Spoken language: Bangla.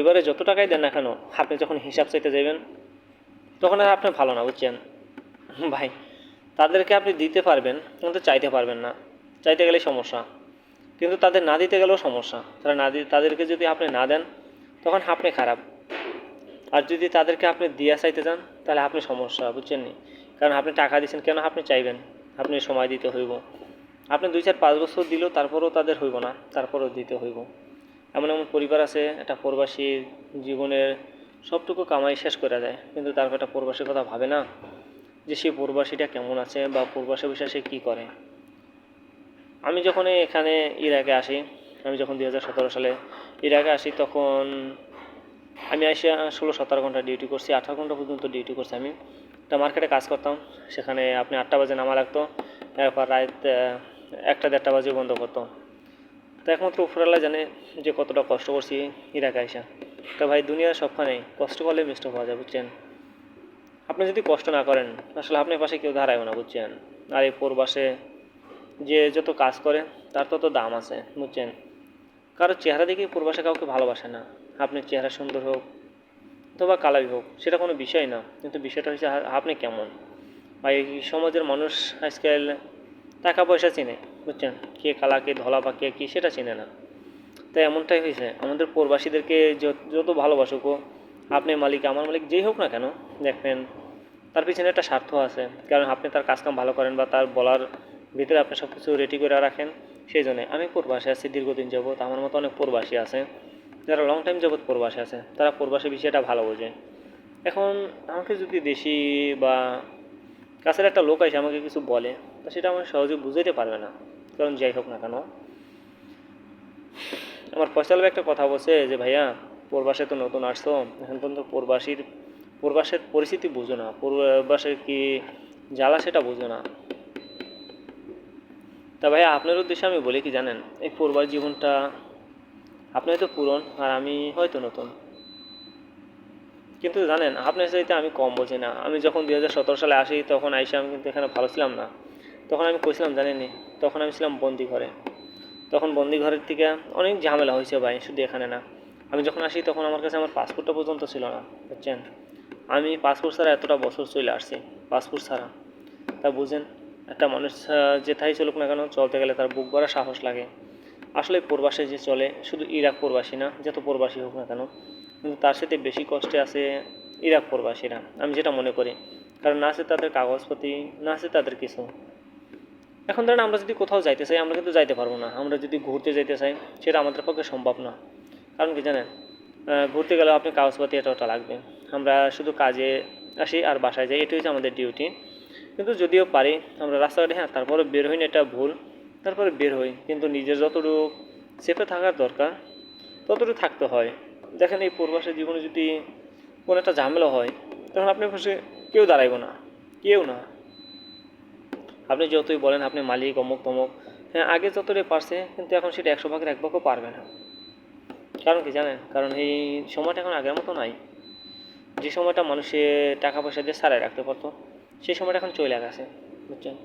পরিবারে যত টাকাই দেন না কেন, আপনি যখন হিসাব চাইতে যাবেন তখন আর আপনি ভালো না, বুঝছেন? ভাই, তাদেরকে আপনি দিতে পারবেন, কিন্তু চাইতে পারবেন না। চাইতে গেলে সমস্যা। কিন্তু তাদের না দিতে গেলেও সমস্যা। তারা না দি তাদেরকে যদি আপনি না দেন, তখন আপনি খারাপ। আর যদি তাদেরকে আপনি দিয়া চাইতে যান তাহলে আপনি সমস্যা, বুঝছেন নি? কারণ আপনি টাকা দিচ্ছেন কেন আপনি চাইবেন? আপনি সময় দিতে হইব। আপনি দুই চার পাঁচ বছর দিলেও তারপরেও তাদের হইব না, তারপরেও দিতে হইব। এমন এমন পরিবার আছে, একটা প্রবাসীর জীবনের সবটুকু কামাই শেষ করে দেয়, কিন্তু তারপর একটা প্রবাসীর কথা ভাবে না যে সেই প্রবাসীটা কেমন আছে বা প্রবাসে বসে সে কী করে। আমি যখন এখানে ইরাকে আসি, আমি যখন দুই হাজার সতেরো সালে ইরাকে আসি, তখন আমি আসি ষোলো সতেরো ঘণ্টা ডিউটি করছি, আঠারো ঘণ্টা পর্যন্ত ডিউটি করছি আমি। একটা মার্কেটে কাজ করতাম, সেখানে আপনি আটটা বাজে নামা লাগতো, এরপর রাত একটা দেড়টা বাজে বন্ধ করতো তো একমাত্র উপরালা জানে যে কতটা কষ্ট করছি ইরাকে আইসা। তা ভাই, দুনিয়ার সবখানে কষ্ট করলে মিষ্ট পাওয়া যায়, বুঝছেন? আপনি যদি কষ্ট না করেন, আসলে আপনার পাশে কেউ দাঁড়ায় না, বুঝছেন? আর এই পরবাসে যে যত কাজ করে, তার তত দাম আছে, বুঝছেন? কারও চেহারা দেখেই পূর্বাসে কাউকে ভালোবাসে না। আপনার চেহারা সুন্দর হোক, অথবা কালাই হোক, সেটা কোনো বিষয় না। কিন্তু বিষয়টা হচ্ছে আপনি কেমন? এই সমাজের মানুষ আজকাল টাকা পয়সা চিনে। বুঝছেন? কে কালা কে ধলা বা কে কী সেটা চেনে না। তাই এমনটাই হয়েছে। আমাদের প্রবাসীদেরকে যত- ভালোবাসুক আপনি মালিক, আমার মালিক যেই হোক না কেন, দেখবেন তার পিছনে একটা স্বার্থ আছে। কারণ আপনি তার কাজকাম ভালো করেন বা তার বলার ভিতরে আপনি সব কিছু রেডি করে রাখেন, সেই জন্যে আমি প্রবাসী আছি দীর্ঘদিন যাবৎ। আমার মতো অনেক প্রবাসী আছে, যারা লং টাইম যাবৎ প্রবাসী আছে। তারা প্রবাসী বিষয়টা ভালো বোঝে। এখন আমাকে যদি দেশি বা কাছের একটা লোক আসে আমাকে কিছু বলে, তো সেটা আমার সহজে বুঝাইতে পারবে না। কারণ যাই হোক না কেন, আমার ফয়সাল ভাই একটা কথা বলছে যে, ভাইয়া, প্রবাসে তো নতুন আসছো, এখন পর্যন্ত প্রবাসীর, প্রবাসের পরিস্থিতি বুঝো না, প্রবাসের কি জ্বালা সেটা বুঝো না। তা ভাইয়া, আপনার উদ্দেশ্যে আমি বলি কি জানেন, এই প্রবাস জীবনটা আপনি হয়তো পুরন আর আমি হয়তো নতুন। কিন্তু জানেন, আপনার চাইতে আমি কম বুঝি না। আমি যখন দুই হাজার সতেরো সালে আসি, তখন আইসা আমি কিন্তু এখানে ভালো ছিলাম না। তখন আমি কইছিলাম, জানেনি তখন আমি ছিলাম বন্দি ঘরে। তখন বন্দি ঘরের থেকে অনেক ঝামেলা হয়েছে ভাই, শুধু এখানে না। আমি যখন আসি তখন আমার কাছে আমার পাসপোর্টটা পর্যন্ত ছিল না, বুঝছেন? আমি পাসপোর্ট ছাড়া এতটা বছর চলে আসছি, পাসপোর্ট ছাড়া। তা বুঝেন, একটা মানুষ যেথায় চলুক না কেন, চলতে গেলে তার বুক ভরা সাহস লাগে। আসলে প্রবাসে যে চলে, শুধু ইরাক প্রবাসী না, যত প্রবাসী হোক না কেন, কিন্তু তার সাথে বেশি কষ্টে আছে ইরাক প্রবাসীরা, আমি যেটা মনে করি। কারণ না আছে তাদের কাগজপাতি না আছে তাদের কিছু। এখন ধরেন আমরা যদি কোথাও যাইতে চাই, আমরা কিন্তু যাইতে পারব না। আমরা যদি ঘুরতে যেতে চাই, সেটা আমাদের পক্ষে সম্ভব না। কারণ কি জানেন? ঘুরতে গেলেও আপনি কাগজপাতি এটা ওটা লাগবে। আমরা শুধু কাজে আসি আর বাসায় যাই, এটাই হচ্ছে আমাদের ডিউটি কিন্তু যদিও পারি, আমরা রাস্তাঘাটে হ্যাঁ তারপরে বের হই না, এটা ভুল। তারপরে বের হই। কিন্তু নিজের যতটুকু সেফে থাকার দরকার, ততটুকু থাকতে হয়। দেখেন এই প্রবাসের জীবনে যদি কোনো একটা ঝামেলা হয়, তখন আপনি পাশে কেউ দাঁড়াইব না। কেউ না। আপনি যতই বলেন আপনি মালিক, অমুক, তমুক হ্যাঁ আগে যতটাই পারছে, কিন্তু এখন সেটা একশো ভাগের এক ভাগও পারবে না। কারণ কি জানেন? কারণ এই সময়টা এখন আগের মতো নাই। যে সময়টা মানুষে টাকা পয়সা দিয়ে সারাই রাখতে পারতো, সেই সময়টা এখন চলে গেছে, বুঝছেন?